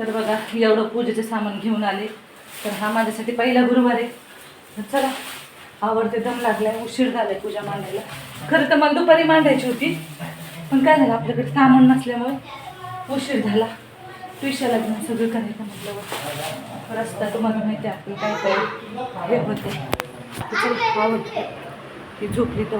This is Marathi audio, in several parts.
तर बघा एवढं पूजेचं सामान घेऊन आले. तर हा माझ्यासाठी पहिला गुरुवार आहे. तर चला आवडते दम लागलाय उशीर झालाय पूजा मांडायला. खरं तर मला दुपारी मांडायची होती पण काय झालं आपल्याकडे सामान नसल्यामुळे उशीर झाला. ट्युशनला घेऊन सगळं करायचं म्हटल्यावर. रस्ता तुम्हाला माहिती आहे आपलं काय काय हे होते आवडते. ती झोपली तर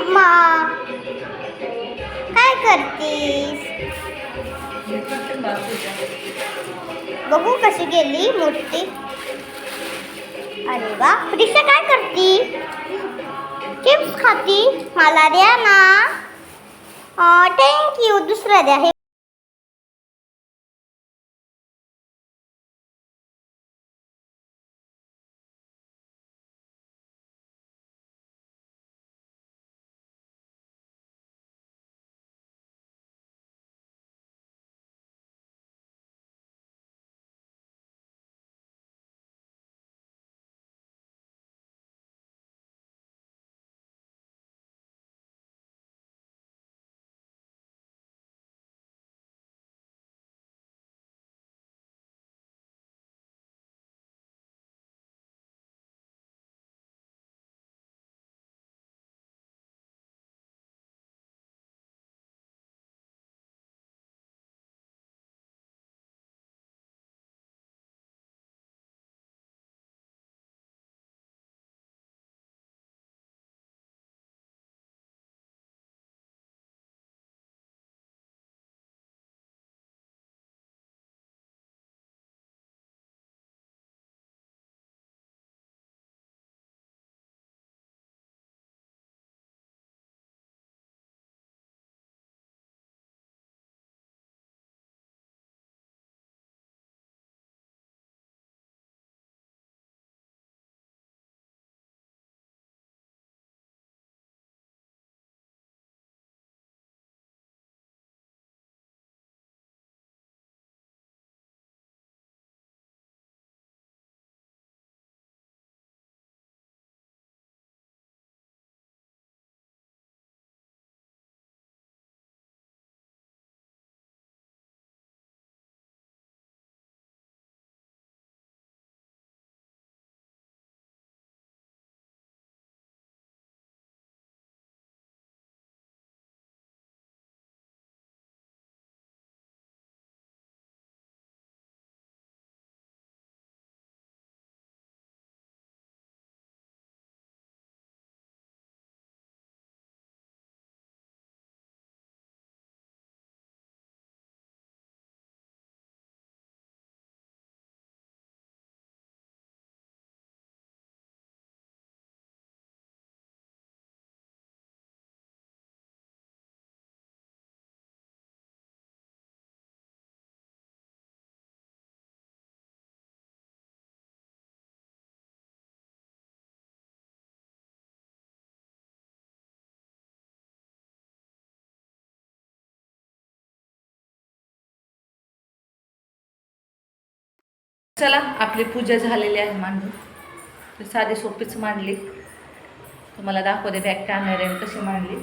मम्मा काय करतीस? बघू कशी गेली मूर्ती अरे वा. प्रिशा काय करती? चिप्स खाती. मला द्या ना. थँक्यू दुसरं द्या. हे चला आपली पूजा झालेली आहे मांडून साधी सोपीच मांडली. तुम्हाला दाखवते बॅक कॅमेऱ्याने कशी मांडली.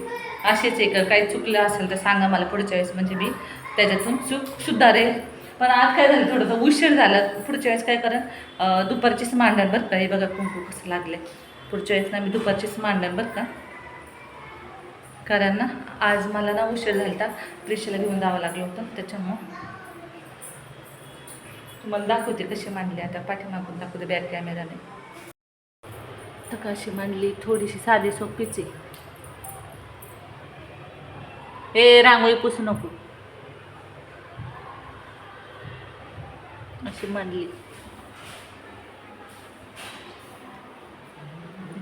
असेच एक काही चुकलं असेल तर सांगा मला पुढच्या वेळेस म्हणजे मी त्याच्यातून चूक सुधारेल. पण आज काय झालं थोडंसं उशीर झाला. पुढच्या वेळेस काय करेन? दुपारचीच मांडण बरं का? हे बघा कुंकू कसं लागले पुढच्या वेळेस ना मी दुपारचीच मांडण बरं का? कारण ना आज मला ना उशीर झाला होता प्रिशेला घेऊन जावं लागलं होतं त्याच्यामुळं तुम्हाला दाखवते कशी मांडली. आता पाठीमागून दाखवते बॅक कॅमेराने तर कशी मांडली थोडीशी साधी सोपीच आहे. ए रांगोळी पुसू नको. अशी मांडली.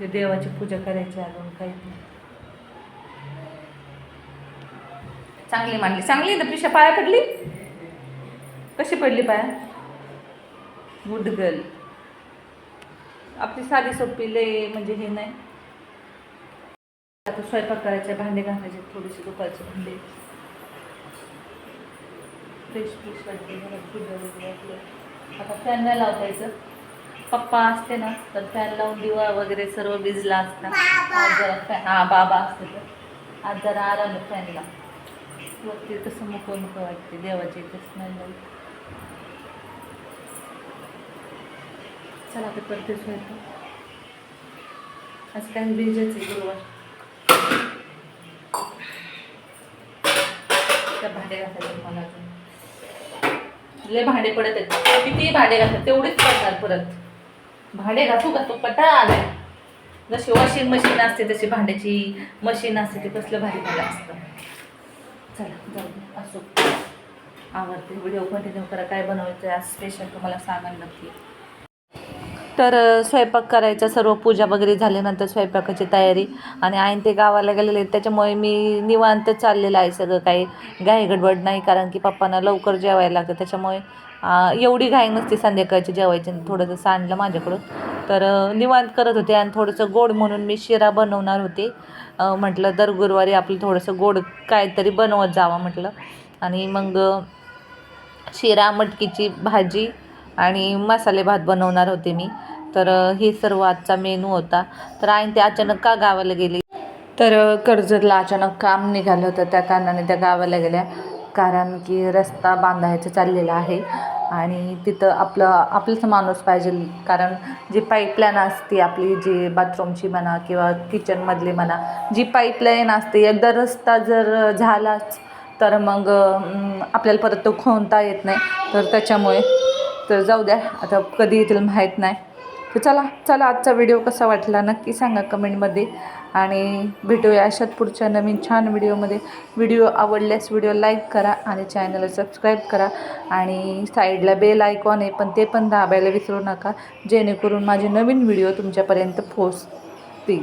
देवाची पूजा करायची अजून काही. चांगली मांडली. चांगली ना प्रिशा पाया पडली? कशी पडली पाया? गुड गर्ल आपली साधी सोपी लय म्हणजे हे नाही. आता स्वयंपाक करायचे भांडे घासायचे थोडेसे दुपारचे भांडे. फ्रेश फ्रेश वाटते आता फॅन नाही लावता यायचं पप्पा असते ना तर फॅन लावून दिवा वगैरे सर्व भिजला असता. आज जरा फॅन हा बाबा असते तर आज जरा आराम फॅनला वरती कसं मोकळं मोकळं वाटते देवाची इथेच नाही. लावत चला आता करते स्वयंपाक. आज काय बीजच आहे गुरुवार. त्या भांडे घासायचे मला अजून. लय भांडे पडत आहेत. किती भांडे घासतात तेवढीच पडणार परत. भांडे घासू तो पटा आलाय जशी वॉशिंग मशीन असते तशी भांड्याची मशीन असते ते कसलं भारी भांडं असतं. चला जाऊ असो. आवडते. व्हिडिओ कंटिन्यू करा. काय बनवायचं आहे आज स्पेशल तुम्हाला सांगायला नक्की. तर स्वयंपाक करायचा सर्व पूजा वगैरे झाल्यानंतर स्वयंपाकाची तयारी. आणि आईन ते गावाला गेलेले आहेत त्याच्यामुळे मी निवांत चाललेलं आहे सगळं काही. घाई गडबड नाही कारण की पप्पांना लवकर जेवायला लागतं. त्याच्यामुळे एवढी घाई नसते संध्याकाळची जेवायची थोडंसं सांडलं माझ्याकडून. तर निवांत करत होते आणि थोडंसं गोड म्हणून मी शिरा बनवणार होते. म्हटलं दर गुरुवारी आपलं थोडंसं गोड काहीतरी बनवत जावं म्हटलं. आणि मग शिरा मटकीची भाजी आणि मसाले भात बनवणार होते मी. तर हे सर्व आजचा मेनू होता. तर आईन ते अचानक का गावाला गेली? तर कर्जतला अचानक काम निघालं होतं. त्या कारणाने त्या गावाला गेल्या. कारण की रस्ता बांधायचा चाललेला आहे. आणि तिथं आपलं आपलंच माणूस पाहिजे. कारण जी पाईपलाईन असते आपली जी बाथरूमची म्हणा किंवा किचनमधली म्हणा जी पाईपलाईन असते एकदा रस्ता जर झालाच तर मग आपल्याला परत तो खोनता येत नाही. तर त्याच्यामुळे तर जाऊ द्या आता कधी येतील माहीत नाही. तर चला चला आजचा व्हिडिओ कसा वाटला नक्की सांगा कमेंटमध्ये. आणि भेटूया अशात पुढच्या नवीन छान व्हिडिओमध्ये. व्हिडिओ आवडल्यास व्हिडिओ लाईक करा आणि चॅनलला सबस्क्राईब करा. आणि साईडला बेल आयकॉन आहे पण ते पण दाबायला विसरू नका. जेणेकरून माझे नवीन व्हिडिओ तुमच्यापर्यंत पोचतील